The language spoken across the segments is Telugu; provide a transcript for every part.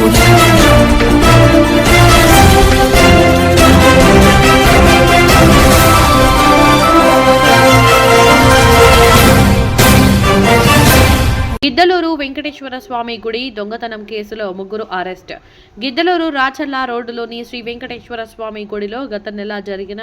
గిద్దలూరు వెంకటేశ్వర స్వామి గుడి దొంగతనం కేసులో ముగ్గురు అరెస్ట్. గిద్దలూరు రాచల్ల రోడ్డులోని శ్రీ వెంకటేశ్వర స్వామి గుడిలో గత నెల జరిగిన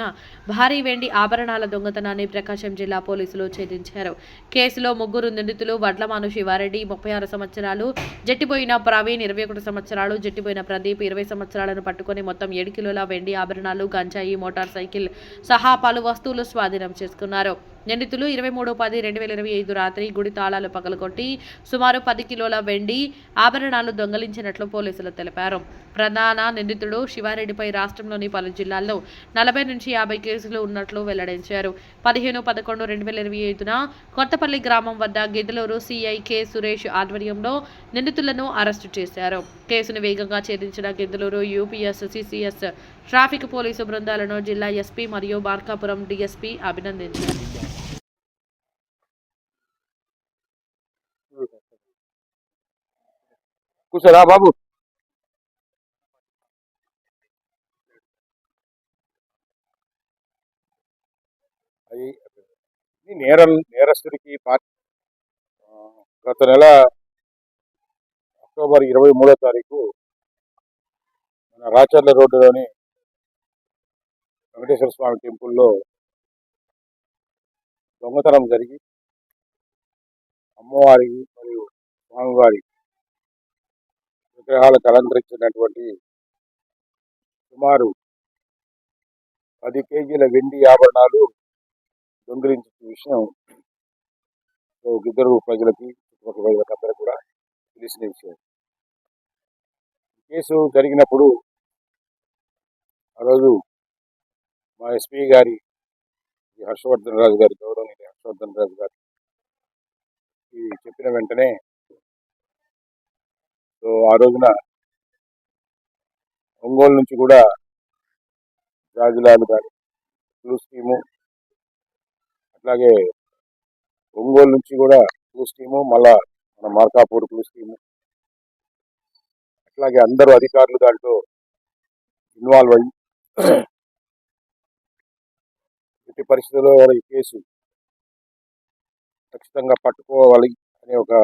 భారీ వెండి ఆభరణాల దొంగతనాన్ని ప్రకాశం జిల్లా పోలీసులు ఛేదించారు. కేసులో ముగ్గురు నిందితులు వడ్లమాను శివారెడ్డి ముప్పై ఆరు సంవత్సరాలు జట్టిపోయిన ప్రవీణ్ ఇరవై ఒకటి సంవత్సరాలు జట్టిపోయిన ప్రదీప్ ఇరవై సంవత్సరాలను పట్టుకొని మొత్తం ఏడు కిలోల వెండి ఆభరణాలు గంజాయి మోటార్ సైకిల్ సహా పలు వస్తువులు స్వాధీనం చేసుకున్నారు. నిందితులు ఇరవై మూడు పది రెండు వేల ఇరవై ఐదు రాత్రి గుడి తాళాలు పగలగొట్టి సుమారు పది కిలోల వెండి ఆభరణాలు దొంగలించినట్లు పోలీసులు తెలిపారు. ప్రధాన నిందితుడు శివారెడ్డిపై రాష్ట్రంలోని పలు జిల్లాల్లో నలభై నుంచి యాభై కేసులు ఉన్నట్లు వెల్లడించారు. పదిహేను పదకొండు రెండు వేల ఇరవై ఐదున కొత్తపల్లి గ్రామం వద్ద గిద్దలూరు సిఐ కె సురేష్ ఆధ్వర్యంలో నిందితులను అరెస్టు చేశారు. కేసును వేగంగా ఛేదించిన Giddalur UPS CCS traffic police బృందాలను జిల్లా ఎస్పీ మరియు మార్కాపురం డీఎస్పీ అభినందించారు. కూర్చోరా బాబు. అది నేరం నేరస్తుడికి పార్టీ గత నెల అక్టోబర్ ఇరవై మూడో తారీఖు మన రాచర్ల రోడ్డులోని వెంకటేశ్వర స్వామి టెంపుల్లో దొంగతనం జరిగి అమ్మవారి మరియు స్వామివారి విగ్రహాలకు అలంకరించినటువంటి సుమారు పది కేజీల వెండి ఆభరణాలు దొంగిలించిన విషయం ఇద్దరు ప్రజలకి చుట్టుపక్కల ప్రజలకు అందరూ కూడా తెలిసిన విషయం. కేసు జరిగినప్పుడు ఆ రోజు మా ఎస్పీ గారి హర్షవర్ధన్ రాజు గారి గౌరవనీయ హర్షవర్ధన్ రాజు గారు చెప్పిన వెంటనే సో ఆ రోజున ఒంగోలు నుంచి కూడా రాజులాలు కానీ బ్లూ స్కీము అట్లాగే ఒంగోలు నుంచి కూడా బ్లూ స్కీము మళ్ళా మన మార్కాపూర్ బ్లూ స్కీము అట్లాగే అందరూ అధికారులు దాంట్లో ఇన్వాల్వ్ అయ్యి ఎట్టి పరిస్థితుల్లో ఈ కేసు ఖచ్చితంగా పట్టుకోవాలి అనే ఒక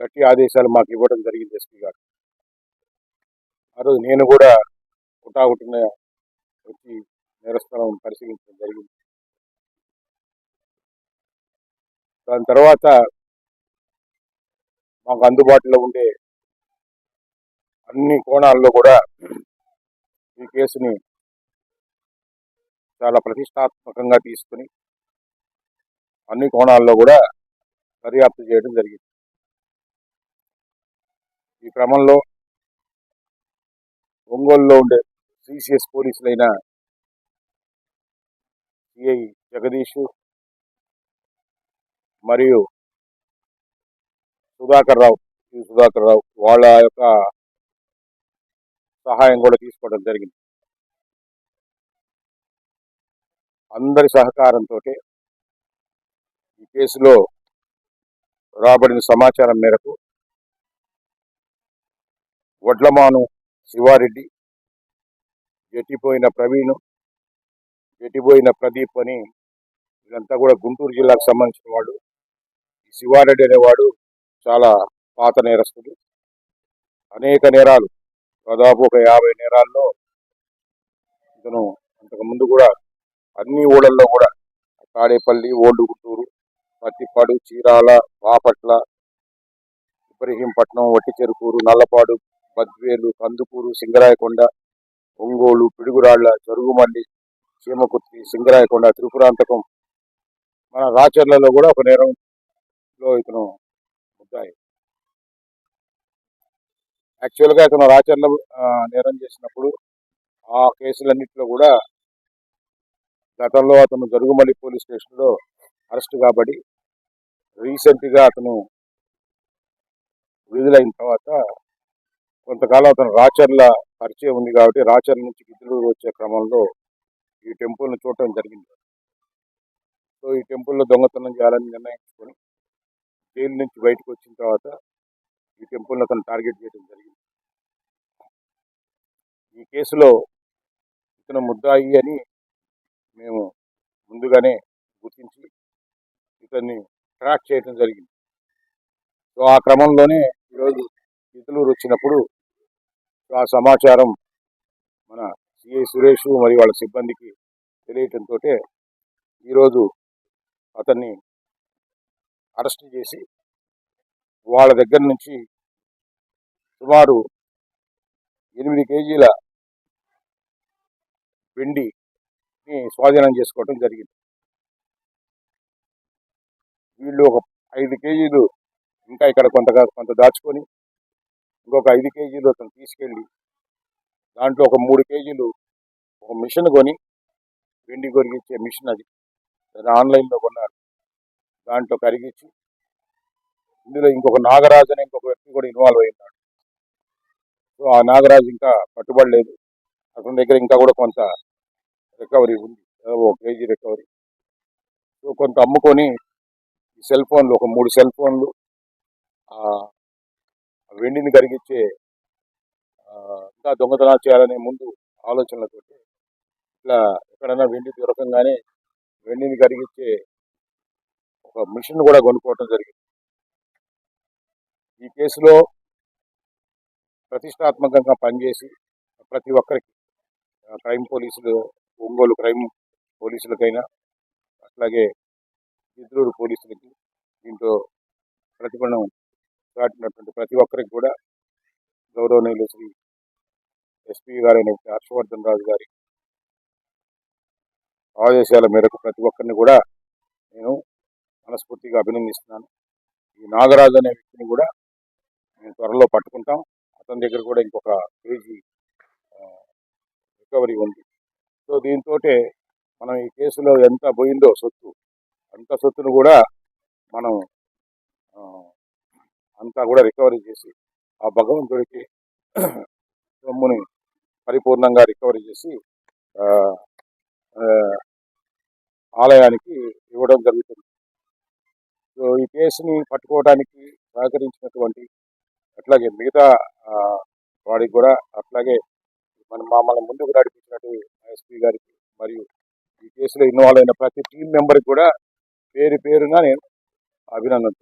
గట్టి ఆదేశాలు మాకు ఇవ్వడం జరిగింది ఎస్పీ గారు. ఆ రోజు నేను కూడా హుటాహుటిన వచ్చి నేరస్థలం పరిశీలించడం జరిగింది. దాని తర్వాత మాకు అందుబాటులో ఉండే అన్ని కోణాల్లో కూడా ఈ కేసుని చాలా ప్రతిష్టాత్మకంగా తీసుకుని అన్ని కోణాల్లో కూడా దర్యాప్తు చేయడం జరిగింది. ఈ క్రమంలో ఒంగోలులో ఉండే సిసిఎస్ పోలీసులైన సిఐ జగదీష్ మరియు సుధాకర్ రావు సి సుధాకర్ రావు వాళ్ళ యొక్క సహాయం కూడా తీసుకోవడం జరిగింది. అందరి సహకారంతో ఈ కేసులో రాబడిన సమాచారం మేరకు వడ్లమాను శివారెడ్డి జట్టిపోయిన ప్రవీణ్ జట్టిపోయిన ప్రదీప్ అని వీళ్ళంతా కూడా గుంటూరు జిల్లాకు సంబంధించిన వాడు ఈ శివారెడ్డి అనేవాడు చాలా పాత నేరస్తుడు. అనేక నేరాలు దాదాపు ఒక యాభై నేరాల్లో ఇతను అంతకుముందు కూడా అన్ని ఊళ్ళల్లో కూడా తాడేపల్లి ఓల్డ్ గుంటూరు పత్తిపాడు చీరాల బాపట్ల ఇబ్రహీంపట్నం వట్టి చెరుకూరు నల్లపాడు బద్వేలు కందుకూరు సింగరాయకొండ ఒంగోలు పిడుగురాళ్ళ జరుగుమల్లి చీమకుర్తి సింగరాయకొండ త్రిపురాంతకం మన రాచర్లలో కూడా ఒక నేరంలో ఇతను ముద్దాయి యాక్చువల్గా ఇతను రాచర్ల నేరం చేసినప్పుడు ఆ కేసులన్నింటిలో కూడా గతంలో అతను జరుగుమల్లి పోలీస్ స్టేషన్లో అరెస్ట్ కాబడి రీసెంట్గా అతను విడుదలైన తర్వాత కొంతకాలం అతను రాచర్ల పరిచయం ఉంది కాబట్టి రాచర్ల నుంచి గిద్దలూరు వచ్చే క్రమంలో ఈ టెంపుల్ని చూడటం జరిగింది. సో ఈ టెంపుల్లో దొంగతనం చేయాలని నిర్ణయించుకొని జైలు నుంచి బయటకు వచ్చిన తర్వాత ఈ టెంపుల్ని అతను టార్గెట్ చేయడం జరిగింది. ఈ కేసులో ఇతను ముద్దాయి అని మేము ముందుగానే గుర్తించి ఇతన్ని ట్రాక్ చేయడం జరిగింది. సో ఆ క్రమంలోనే ఈరోజు ఇతలూరు వచ్చినప్పుడు ఆ సమాచారం మన సిఐ సురేష్ మరియు వాళ్ళ సిబ్బందికి తెలియటంతో ఈరోజు అతన్ని అరెస్ట్ చేసి వాళ్ళ దగ్గర నుంచి సుమారు ఎనిమిది కేజీల వెండిని స్వాధీనం చేసుకోవటం జరిగింది. వీళ్ళు ఒక ఐదు కేజీలు ఇంకా ఇక్కడ కొంత కొంత దాచుకొని ఇంకొక ఐదు కేజీలు అతను తీసుకెళ్ళి దాంట్లో ఒక మూడు కేజీలు ఒక మిషన్ కొని వెండి కొరిగించే మిషన్ అది. అది ఆన్లైన్లో కొన్నారు. దాంట్లో కరిగించి ఇందులో ఇంకొక నాగరాజు అనే ఇంకొక వ్యక్తి కూడా ఇన్వాల్వ్ అయినాడు. సో ఆ నాగరాజు ఇంకా పట్టుబడలేదు. అతని దగ్గర ఇంకా కూడా కొంత రికవరీ ఉంది. ఓ ఒక కేజీ రికవరీ. సో కొంత అమ్ముకొని ఈ సెల్ ఫోన్లు ఒక మూడు సెల్ ఫోన్లు వెండిని కరిగించే ఇంకా దొంగతనాలు చేయాలనే ముందు ఆలోచనలతో ఇట్లా ఎక్కడైనా వెండి దొరకంగానే వెండిని కరిగించే ఒక మిషన్ కూడా కొనుక్కోవటం జరిగింది. ఈ కేసులో ప్రతిష్టాత్మకంగా పనిచేసి ప్రతి ఒక్కరికి క్రైమ్ పోలీసులు ఒంగోలు క్రైమ్ పోలీసులకైనా అట్లాగే ఇద్దరు పోలీసులకి దీంట్లో ప్రతిఫలం దాటినటువంటి ప్రతి ఒక్కరికి కూడా గౌరవనీయులు శ్రీ ఎస్పీ గారైన హర్షవర్ధన్ రాజు గారి ఆదేశాల మేరకు ప్రతి ఒక్కరిని కూడా నేను మనస్ఫూర్తిగా అభినందిస్తున్నాను. ఈ నాగరాజు అనే వ్యక్తిని కూడా మేము త్వరలో పట్టుకుంటాం. అతని దగ్గర కూడా ఇంకొక కేజీ రికవరీ ఉంది. సో దీంతో మనం ఈ కేసులో ఎంత పోయిందో సొత్తు అంత సొత్తును కూడా మనం అంతా కూడా రికవరీ చేసి ఆ భగవంతుడికి సొమ్ముని పరిపూర్ణంగా రికవరీ చేసి ఆలయానికి ఇవ్వడం జరుగుతుంది. సో ఈ కేసుని పట్టుకోవడానికి సహకరించినటువంటి అట్లాగే మిగతా వాడికి కూడా అట్లాగే మన మమ్మల్ని ముందుకు నడిపించినట్టు ఎస్పీ గారికి మరియు ఈ కేసులో ఇన్వాల్వ్ అయిన ప్రతి టీం మెంబర్కి కూడా పేరు పేరున నేను అభినందన